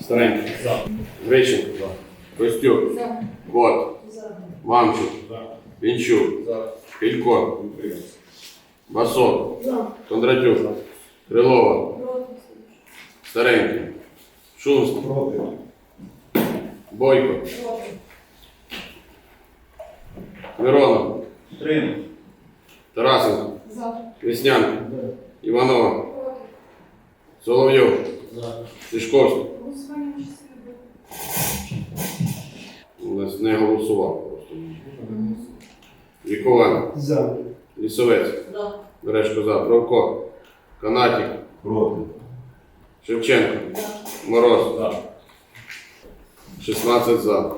Старенький. Грищенко. Костюк. Кот. Мамчук. Пінчук. Філько. Басок. Кондратюк. Крилова. Старенький. Шумський. Бойко. Миронов. Тарасенко. Веснянка. Іванова. Соловйов. Тишковський. Не- Не голосував просто. Вікован. За. Лісовець. Бережко за. Бровко. Канатік. Проти. Шевченко. Мороз. 16 за.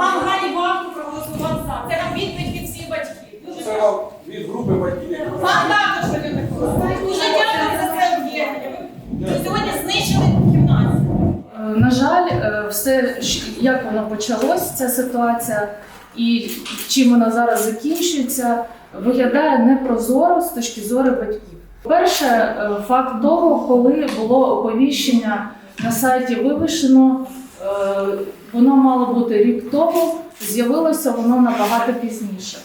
Пан Гані Бабку проголосував за. Це нам відповідь від всіх батьків. Дуже Це дякую. вам від групи батьків. Вам також Вадим Миколаївич. Дуже дякую за це об'єднання. Ви сьогодні знищили гімназію. Е, На жаль, е, все, щ- як воно почалось, ця ситуація, і чим вона зараз закінчується, виглядає непрозоро з точки зору батьків. Перше, е, факт того, коли було оповіщення на сайті вивішено, воно мало бути рік тому, з'явилося воно набагато пізніше.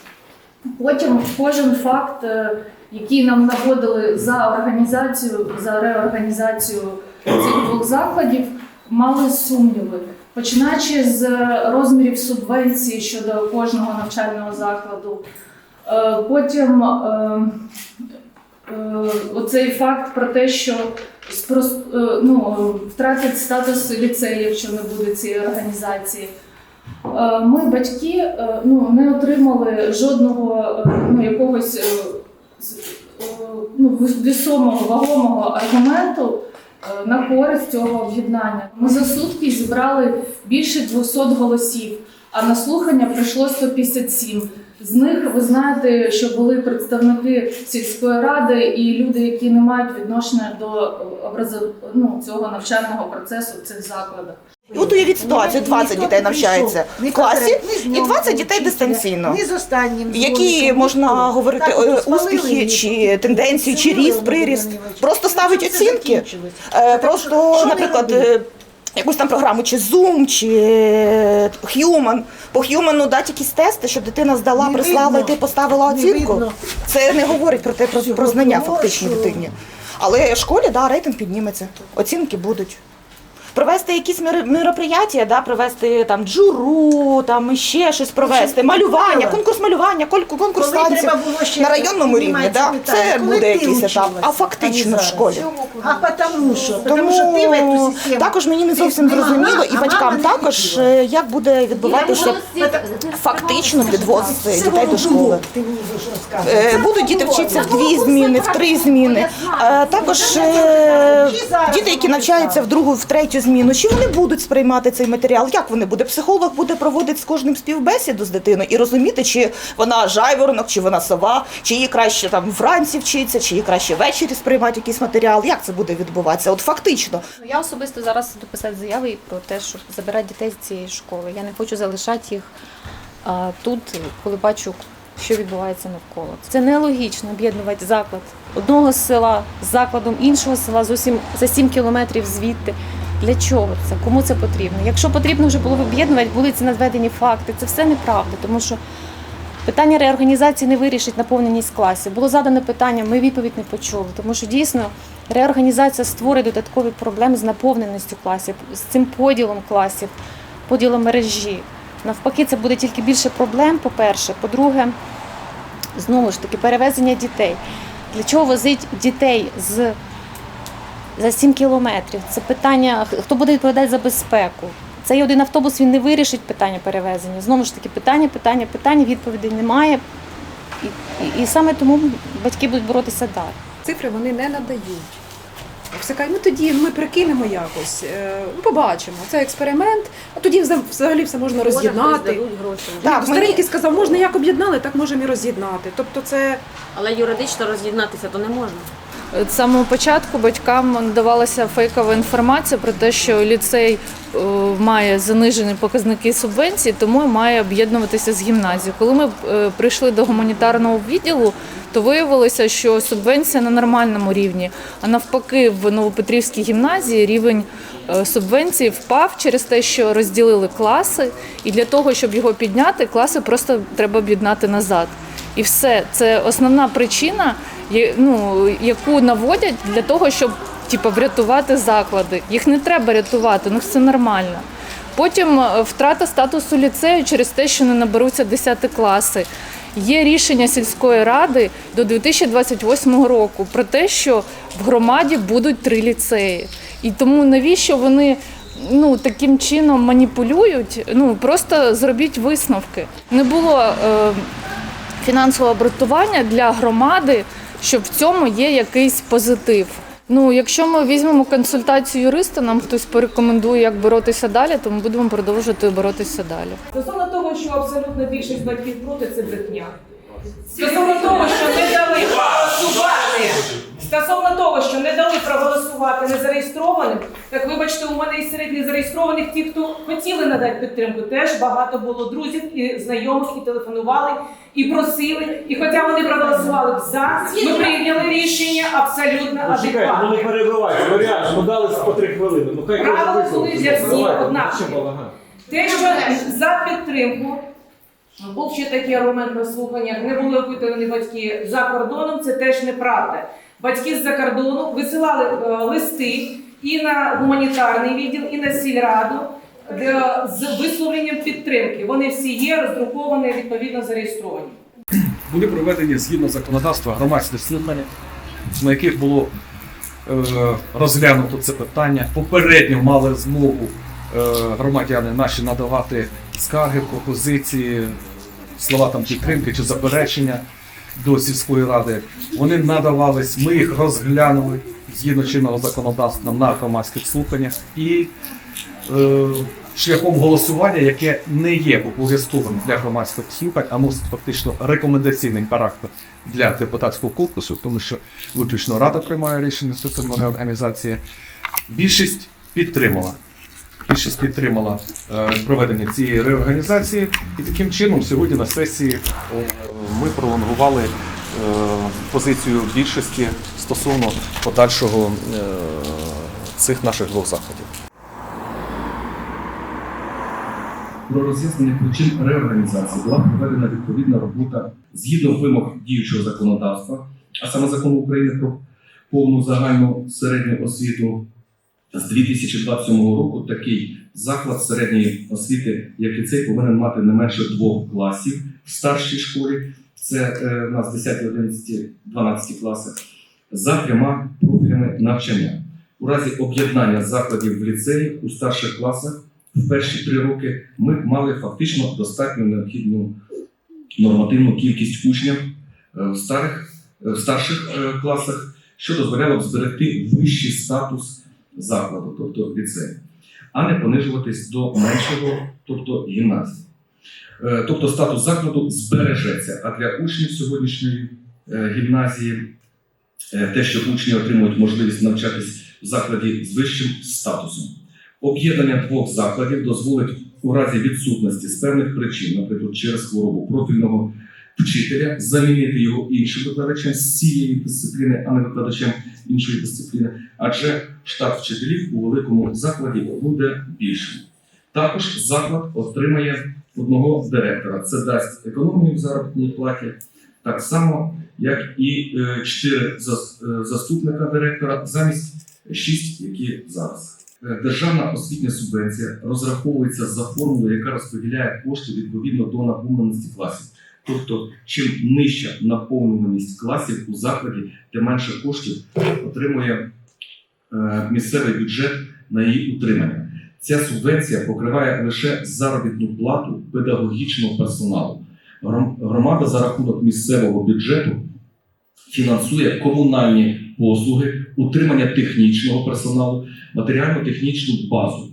Потім кожен факт, е, який нам наводили за організацію, за реорганізацію цих двох закладів, мали сумніви. Починаючи з розмірів субвенції щодо кожного навчального закладу. Е, Потім е, е, оцей факт про те, що спрос- е, ну, втратять статус ліцею, якщо не буде цієї організації. Е, Ми, батьки, е, ну, не отримали жодного ну, якогось ну, весомого, вагомого аргументу на користь цього об'єднання. Ми за сутки зібрали більше 200 голосів, а на слухання прийшло 157. З них ви знаєте, що були представники сільської ради і люди, які не мають відношення до е, образу, ну, цього навчального процесу в цих закладах. І От уявіть ситуацію, 20 дітей навчається в класі і 20 дітей дистанційно. Які можна говорити е, успіхи чи тенденції, чи ріст, приріст? Просто ставить оцінки. Е, Просто, наприклад, якусь там програму, чи Zoom, чи е, Human. По Human дати якісь тести, щоб дитина здала, Не прислала, видно. і ти поставила оцінку. Не Це не говорить про те, про, про знання фактично дитині. Але в школі да, рейтинг підніметься, оцінки будуть. Провести якісь мер- мероприятия, да, провести там джуру, там ще щось провести, малювання, конкурс малювання, конкурс Коли танців треба було ще на районному рівні, да, це Коли буде ти якийсь етап. училась, А фактично в школі. А потому що, Тому що ти в эту систему. також мені не зовсім зрозуміло, і батькам також, е, як буде відбуватися фактично підвоз дітей до школи. Е, Будуть діти вчитися в дві зміни, в три зміни. Е, Також діти, які навчаються в другу, в третю зміну, чи вони будуть сприймати цей матеріал? Як вони будуть? Психолог буде проводити з кожним співбесіду з дитиною і розуміти, чи вона жайворонок, чи вона сова, чи їй краще там вранці вчиться, чи їй краще ввечері сприймати якийсь матеріал. Як це буде відбуватися? От фактично. Ну, Я особисто зараз буду писати заяви про те, щоб забирати дітей з цієї школи. Я не хочу залишати їх а, тут, коли бачу, що відбувається навколо. Це нелогічно об'єднувати заклад одного села з закладом іншого села зовсім за 7 кілометрів звідти. Для чого це? Кому це потрібно? Якщо потрібно вже було об'єднувати, були ці наведені факти. Це все неправда, тому що питання реорганізації не вирішить наповненість класів. Було задане питання, ми відповідь не почули, тому що дійсно реорганізація створить додаткові проблеми з наповненістю класів, з цим поділом класів, поділом мережі. Навпаки, це буде тільки більше проблем, по-перше. По-друге, знову ж таки, перевезення дітей. Для чого возить дітей з за 7 кілометрів? Це питання, хто буде відповідати за безпеку? Цей один автобус він не вирішить питання перевезення. Знову ж таки, питання, питання, питання, відповідей немає. І, і, і саме тому батьки будуть боротися далі. цифри вони не надають. Все кажуть, ну тоді ми прикинемо якось, е, ну побачимо. Це експеримент, а тоді взагалі все можна роз'єднати. Так, Так, мені- Старенький сказав, можна як об'єднали, так можемо і роз'єднати. Тобто це Але юридично роз'єднатися то не можна. З самого початку батькам надавалася фейкова інформація про те, що ліцей е, має занижені показники субвенції, тому має об'єднуватися з гімназією. Коли ми е, прийшли до гуманітарного відділу, то виявилося, що субвенція на нормальному рівні. А навпаки, в Новопетрівській гімназії рівень е, субвенції впав через те, що розділили класи, і для того, щоб його підняти, класи просто треба об'єднати назад. І все, це основна причина, ну, яку наводять для того, щоб типу, врятувати заклади. Їх не треба рятувати, ну це нормально. Потім е, втрата статусу ліцею через те, що не наберуться 10 класи. Є рішення сільської ради до 2028 року про те, що в громаді будуть три ліцеї. І тому навіщо вони ну, таким чином маніпулюють? Ну просто зробіть висновки. Не було е, фінансового обґрунтування для громади, що в цьому є якийсь позитив. Ну, якщо ми візьмемо консультацію юриста, нам хтось порекомендує, як боротися далі, то ми будемо продовжувати боротися далі. Стосовно того, що абсолютно більшість батьків проти, це брехня. Стосовно того, що не дали проголосувати, стосовно того, що не дали проголосувати незареєстрованим, так вибачте, у мене із серед незареєстрованих ті, хто хотіли надати підтримку, теж багато було друзів і знайомих, і телефонували, і просили. І хоча вони проголосували за, ми прийняли рішення абсолютно Ну, чекайте, ну не адекватне. перебивайте, ну реально, ну дали по три хвилини. Ну хай Правила кожен були висловиться. для всіх ну, однакові. що балаган? Те, що за підтримку, був ще такий аргумент на слуханнях, не були опитані батьки за кордоном, це теж неправда. Батьки з-за кордону висилали е, листи і на гуманітарний відділ, і на сільраду з висловленням підтримки. Вони всі є, роздруковані, відповідно зареєстровані. були проведені згідно законодавства громадські слухання, на яких було е, розглянуто це питання. Попередньо мали змогу е, громадяни наші надавати скарги, пропозиції, слова там підтримки чи заперечення до сільської ради. Вони надавались, ми їх розглянули згідно чинного законодавства на громадських слуханнях і е, шляхом голосування, яке не є обов'язковим для громадських слухань, а носить фактично рекомендаційний характер для депутатського корпусу, тому що виключно рада приймає рішення стосовно реорганізації. Більшість підтримала. Більшість підтримала е, проведення цієї реорганізації, і таким чином сьогодні на сесії е, ми пролонгували е, позицію більшості стосовно подальшого цих наших двох заходів. Про роз'яснення причин реорганізації була проведена відповідна робота згідно вимог діючого законодавства, а саме закону України про повну загальну середню освіту з 2027 року. Такий заклад середньої освіти, як ліцей, повинен мати не менше двох класів в старшій школі. Це е, у нас 10, 11, 12 класи за трьома профілями навчання. У разі об'єднання закладів в ліцеї у старших класах в перші три роки ми мали фактично достатньо необхідну нормативну кількість учнів е, в старих е, в старших е, класах, що дозволяло б зберегти вищий статус закладу, тобто ліцею, а не понижуватись до меншого, тобто гімназії. Е, Тобто статус закладу збережеться, а для учнів сьогоднішньої е, гімназії е, те, що учні отримують можливість навчатись в закладі з вищим статусом. Об'єднання двох закладів дозволить у разі відсутності з певних причин, наприклад, через хворобу профільного вчителя, замінити його іншим викладачем з цієї дисципліни, а не викладачем іншої дисципліни, адже штат вчителів у великому закладі буде більшим. Також заклад отримає одного директора. Це дасть економію в заробітній платі, так само, як і е, чотири е, заступника директора замість шість, які зараз. Е, Державна освітня субвенція розраховується за формулою, яка розподіляє кошти відповідно до наповненості класів. Тобто, чим нижча наповнюваність класів у закладі, тим менше коштів отримує е, місцевий бюджет на її утримання. Ця субвенція покриває лише заробітну плату педагогічного персоналу. Громада за рахунок місцевого бюджету фінансує комунальні послуги, утримання технічного персоналу, матеріально-технічну базу.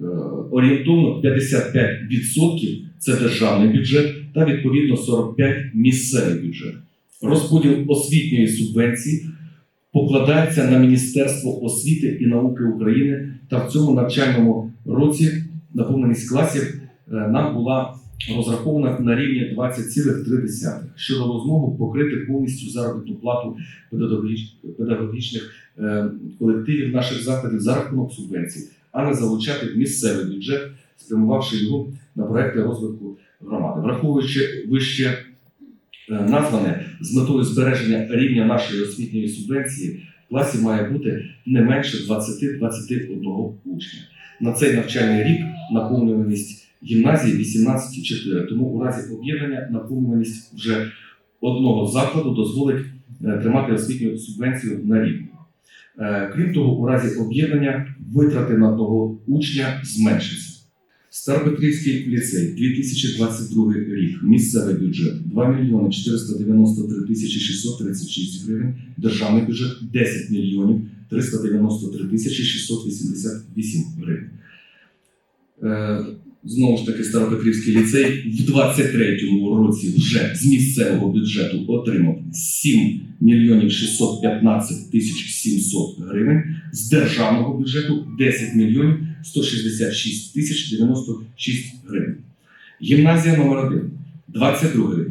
Е, Орієнтовно 55% це державний бюджет та відповідно 45% місцевий бюджет. Розподіл освітньої субвенції покладається на Міністерство освіти і науки України та в цьому навчальному році наповненість класів е, нам була розрахована на рівні 20,3, що дало змогу покрити повністю заробітну плату педагогіч- педагогічних е, колективів наших закладів за рахунок субвенцій, а не залучати місцевий бюджет, спрямувавши його на проекти розвитку громади. Враховуючи вище назване з метою збереження рівня нашої освітньої субвенції, в класі має бути не менше 20-21 учня. На цей навчальний рік наповнюваність гімназії 18,4. Тому у разі об'єднання наповнюваність вже одного закладу дозволить е, тримати освітню субвенцію на рівні. Е, Крім того, у разі об'єднання витрати на того учня зменшаться. Старопетрівський ліцей 2022 рік. Місцевий бюджет 2 мільйони 493 тисячі 636 гривень. Державний бюджет 10 мільйонів 393 тисячі 688 гривень знову ж таки Старопетрівський ліцей в 23-му році вже з місцевого бюджету отримав 7 мільйонів 615 тисяч 700 гривень, з державного бюджету 10 мільйонів 166 тисяч 96 гривень. Гімназія номер 1 22 рік.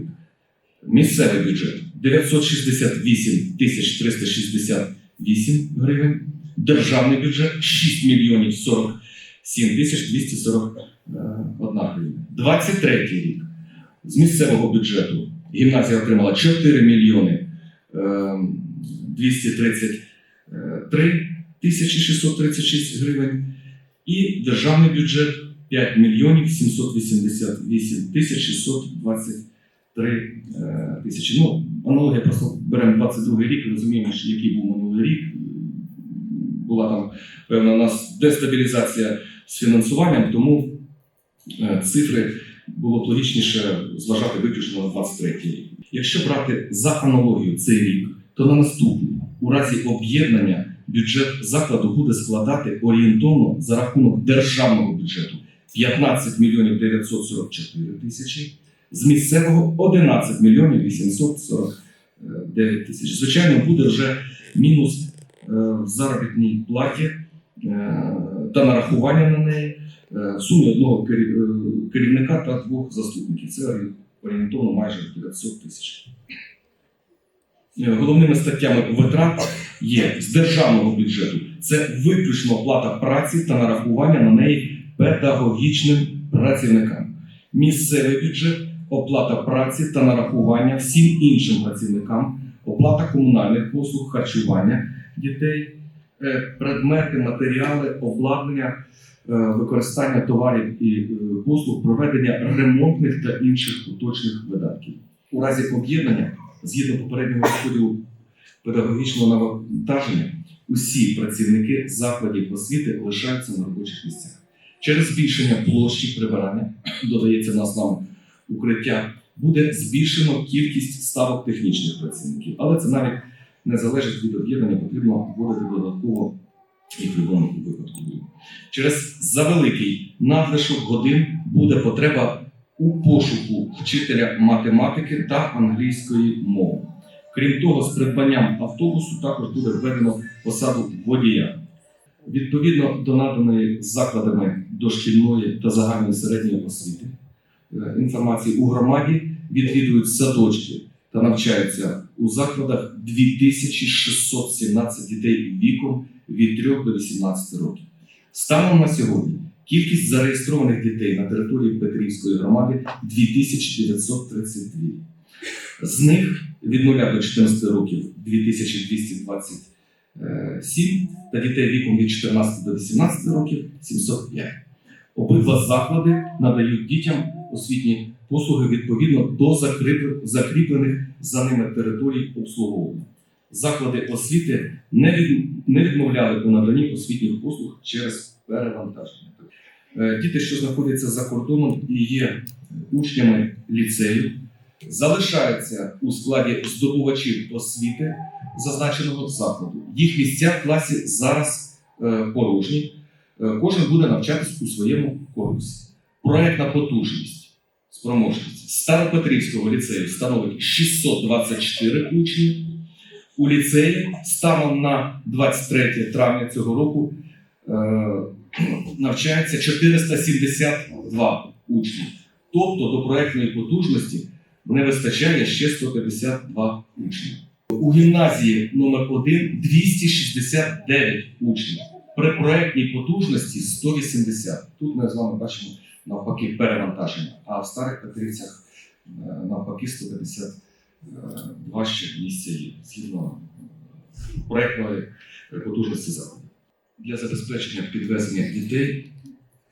Місцевий бюджет 968 тисяч 368 гривень. Державний бюджет 6 мільйонів 40 7241 е, гривня. 23 рік з місцевого бюджету гімназія отримала 4 мільйони е, 233 тисячі 636 гривень. І державний бюджет 5 мільйонів 788 тисяч 623 е, тисячі. Ну, аналогія просто беремо 22-й рік, розуміємо, що який був минулий рік. Була там певна у нас дестабілізація з фінансуванням, тому е, цифри було б логічніше зважати виключно на 23 рік. Якщо брати за аналогію цей рік, то на наступний, у разі об'єднання, бюджет закладу буде складати орієнтовно за рахунок державного бюджету 15 мільйонів 944 тисячі, з місцевого 11 мільйонів 849 тисяч. Звичайно, буде вже мінус е, в заробітній платі та нарахування на неї е, в сумі одного е, керівника та двох заступників. Це орієнтовно майже 900 тисяч. Е, Головними статтями витрат є з державного бюджету. Це виключно оплата праці та нарахування на неї педагогічним працівникам. Місцевий бюджет, оплата праці та нарахування всім іншим працівникам, оплата комунальних послуг, харчування дітей, е, предмети, матеріали, обладнання, е, використання товарів і е, послуг, проведення ремонтних та інших уточних видатків. У разі об'єднання, згідно попереднього розподілу педагогічного навантаження, усі працівники закладів освіти лишаються на робочих місцях. Через збільшення площі прибирання, додається на основу укриття, буде збільшено кількість ставок технічних працівників. Але це навіть не залежить від об'єднання, потрібно вводити додатково і в будь-якому випадку. Через завеликий надлишок годин буде потреба у пошуку вчителя математики та англійської мови. Крім того, з придбанням автобусу також буде введено посаду водія. Відповідно до наданої закладами дошкільної та загальної середньої освіти е, інформації у громаді відвідують садочки та навчаються у закладах 2617 дітей віком від 3 до 18 років. Станом на сьогодні кількість зареєстрованих дітей на території Петрівської громади 2932. З них від 0 до 14 років 2227 та дітей віком від 14 до 18 років 705. Обидва заклади надають дітям освітні послуги відповідно до закріплених за ними територій обслуговування. Заклади освіти не, відмовляли у наданні освітніх послуг через перевантаження. Е, Діти, що знаходяться за кордоном і є учнями ліцею, залишаються у складі здобувачів освіти зазначеного закладу. Їх місця в класі зараз е, порожні. Е, Кожен буде навчатись у своєму корпусі. Проектна потужність, спроможність Старопетрівського ліцею становить 624 учні. У ліцеї станом на 23 травня цього року е, навчається 472 учні. Тобто до проектної потужності не вистачає ще 152 учні. У гімназії номер 1 269 учнів. При проектній потужності 180. Тут ми з вами бачимо навпаки перевантаження, а в старих Петрівцях е, навпаки 152 ще місця є згідно е, проектної потужності закладу. Для забезпечення підвезення дітей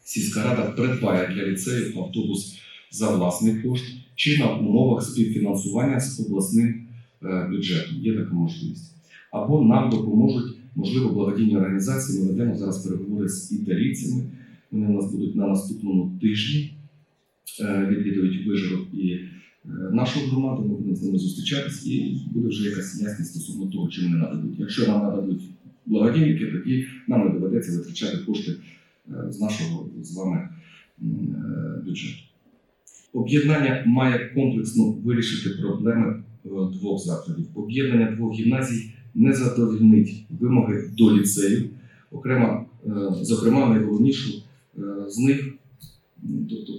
сільська рада придбає для ліцею автобус за власний кошт чи на умовах співфінансування з обласним е, бюджетом. Є така можливість. Або нам допоможуть, можливо, благодійні організації. Ми ведемо зараз переговори з італійцями. Вони у нас будуть на наступному тижні. Е, Відвідують вижирок і е, нашу громаду. Ми будемо з ними зустрічатись, і буде вже якась ясність стосовно того, чи вони нададуть. Якщо нам нададуть благодійники, тоді нам не доведеться витрачати кошти е, з нашого з вами бюджету. Об'єднання має комплексно вирішити проблеми двох закладів. Об'єднання двох гімназій не задовільнить вимоги до ліцею, окремо, зокрема, найголовнішу з них, тобто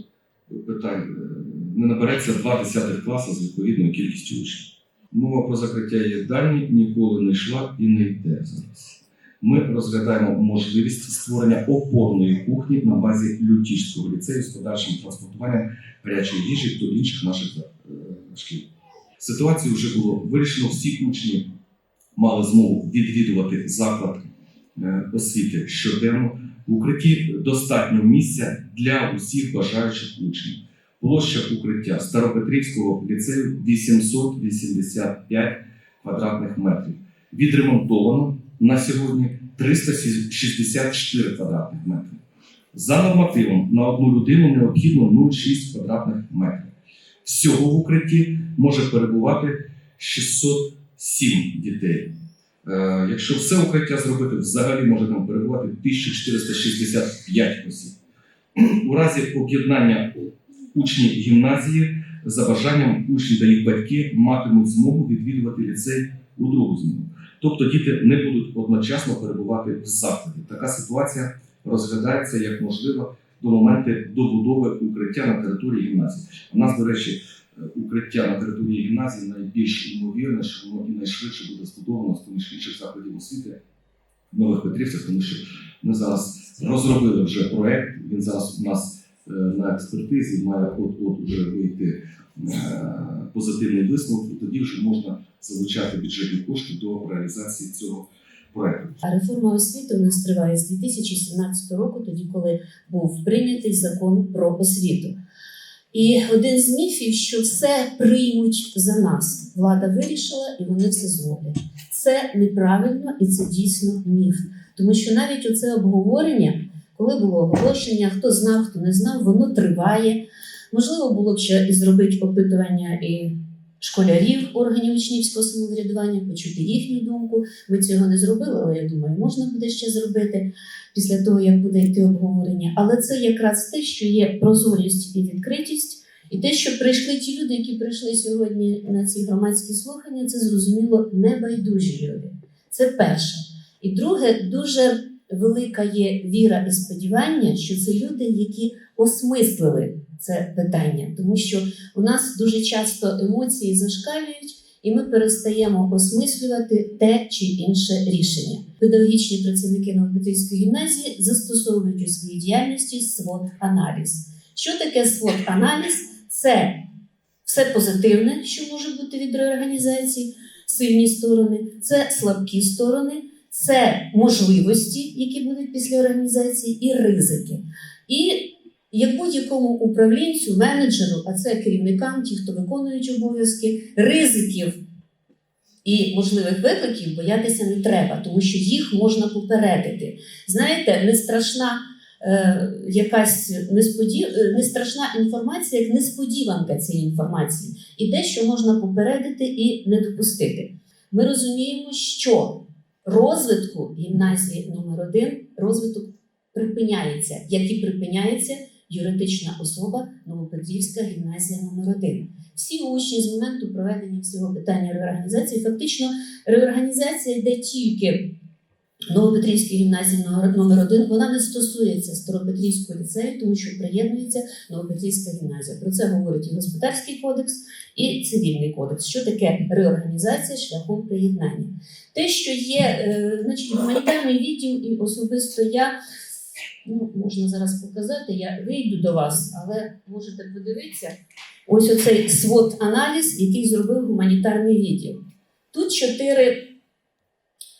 питань, е, не набереться два десятих класи з відповідною кількістю учнів. Мова про закриття їдальні ніколи не йшла і не йде зараз. Ми розглядаємо можливість створення опорної кухні на базі Лютіжського ліцею з подальшим транспортуванням гарячої їжі до інших наших е, шкіл. Ситуацію вже було вирішено. Всі учні мали змогу відвідувати заклад е, освіти щоденно. В укритті достатньо місця для усіх бажаючих учнів. Площа укриття Старопетрівського ліцею 885 квадратних метрів. Відремонтовано на сьогодні 364 квадратних метри. За нормативом на одну людину необхідно 0,6 квадратних метрів. Всього в укритті може перебувати 607 дітей. Е, якщо все укриття зробити, взагалі може там перебувати 1465 осіб. У разі об'єднання учні гімназії за бажанням учні та їх батьки матимуть змогу відвідувати ліцей у другу зміну. Тобто діти не будуть одночасно перебувати в закладі. Така ситуація розглядається як можлива до моменту добудови укриття на території гімназії. У нас, до речі, укриття на території гімназії найбільш ймовірне, що воно і найшвидше буде збудовано з поміж інших закладів освіти в Нових Петрівцях, тому що ми зараз розробили вже проект. Він зараз у нас е, на експертизі має от-от вже вийти е, позитивний висновок, і тоді вже можна залучати бюджетні кошти до реалізації цього. А реформа освіти у нас триває з 2017 року, тоді коли був прийнятий закон про освіту. І один з міфів, що все приймуть за нас. Влада вирішила і вони все зроблять. Це неправильно і це дійсно міф. Тому що навіть оце обговорення, коли було оголошення, хто знав, хто не знав, воно триває. Можливо, було б ще і зробити опитування і школярів органів учнівського самоврядування, почути їхню думку. Ми цього не зробили, але я думаю, можна буде ще зробити після того, як буде йти обговорення. Але це якраз те, що є прозорість і відкритість, і те, що прийшли ті люди, які прийшли сьогодні на ці громадські слухання, це зрозуміло небайдужі люди. Це перше. І друге, дуже велика є віра і сподівання, що це люди, які осмислили це питання, тому що у нас дуже часто емоції зашкалюють, і ми перестаємо осмислювати те чи інше рішення. Педагогічні працівники Новопетрівської гімназії застосовують у своїй діяльності свод аналіз. Що таке свод аналіз? Це все позитивне, що може бути від реорганізації, сильні сторони, це слабкі сторони, це можливості, які будуть після організації, і ризики. І як будь-якому управлінцю, менеджеру, а це керівникам, ті, хто виконують обов'язки, ризиків і можливих викликів боятися не треба, тому що їх можна попередити. Знаєте, не страшна е, якась несподів... е, не страшна інформація, як несподіванка цієї інформації, і те, що можна попередити і не допустити. Ми розуміємо, що розвитку гімназії номер 1 розвиток припиняється, як і припиняється юридична особа Новопетрівська гімназія номер 1 Всі учні з моменту проведення всього питання реорганізації, фактично реорганізація йде тільки Новопетрівської гімназії номер- номер 1 вона не стосується Старопетрівського ліцею, тому що приєднується Новопетрівська гімназія. Про це говорить і господарський кодекс, і цивільний кодекс. Що таке реорганізація шляхом приєднання? Те, що є, е, значить, гуманітарний відділ, і особисто я ну, можна зараз показати, я вийду до вас, але можете подивитися. Ось оцей свод аналіз, який зробив гуманітарний відділ. Тут чотири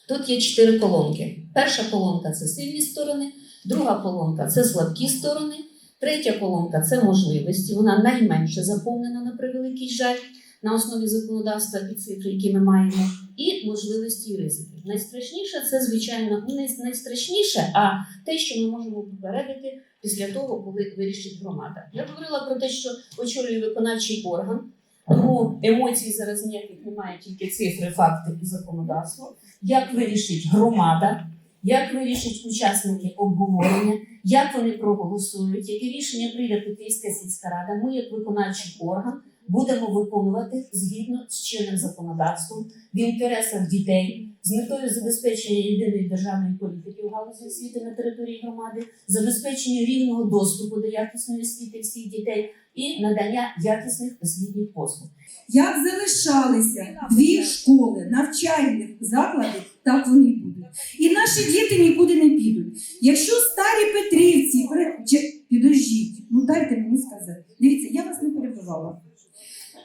Тут є чотири колонки. Перша колонка це сильні сторони, друга колонка це слабкі сторони, третя колонка це можливості. Вона найменше заповнена на превеликий жаль на основі законодавства і цифр, які ми маємо, і можливості і ризики. Найстрашніше це, звичайно, не найстрашніше, а те, що ми можемо попередити після того, коли вирішить громада. Я говорила про те, що очолює виконавчий орган. Тому емоцій зараз ніяких немає, тільки цифри, факти і законодавство. Як вирішить громада, як вирішать учасники обговорення, як вони проголосують, яке рішення прийде Петрівська сільська рада. Ми, як виконавчий орган, будемо виконувати згідно з чинним законодавством в інтересах дітей з метою забезпечення єдиної державної політики у галузі освіти на території громади, забезпечення рівного доступу до якісної освіти всіх дітей і надання якісних освітніх послуг. Як залишалися дві школи навчальних закладів, так вони будуть. І наші діти нікуди не підуть. Якщо старі Петрівці, пере- чи- підождіть, ну дайте мені сказати. Дивіться, я вас не перебивала.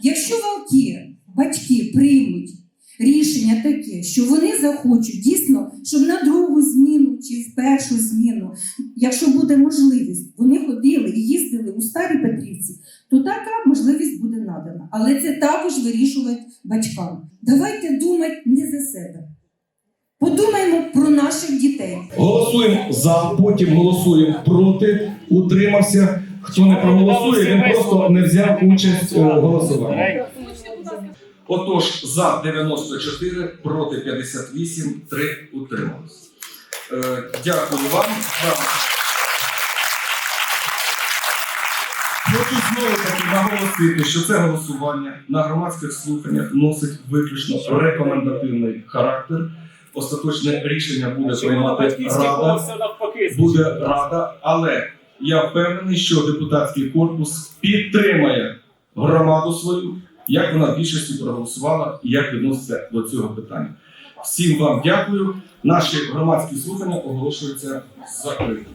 Якщо валки, батьки приймуть рішення таке, що вони захочуть дійсно, щоб на другу зміну чи в першу зміну, якщо буде можливість, вони ходили і їздили у старі Петрівці, то така можливість буде надана. Але це також вирішувати батькам. Давайте думати не за себе. Подумаємо про наших дітей. Голосуємо за, потім голосуємо проти, утримався. Хто не проголосує, він просто не взяв участь в голосуванні. Отож, за 94, проти 58, 3 утрималось. Е, Дякую вам. Хочу знову таки наголосити, що це голосування на громадських слуханнях носить виключно рекомендативний характер. Остаточне рішення буде приймати рада. Буде рада, але я впевнений, що депутатський корпус підтримає громаду свою, як вона в більшості проголосувала і як відноситься до цього питання. Всім вам дякую. Наші громадські слухання оголошуються закритими.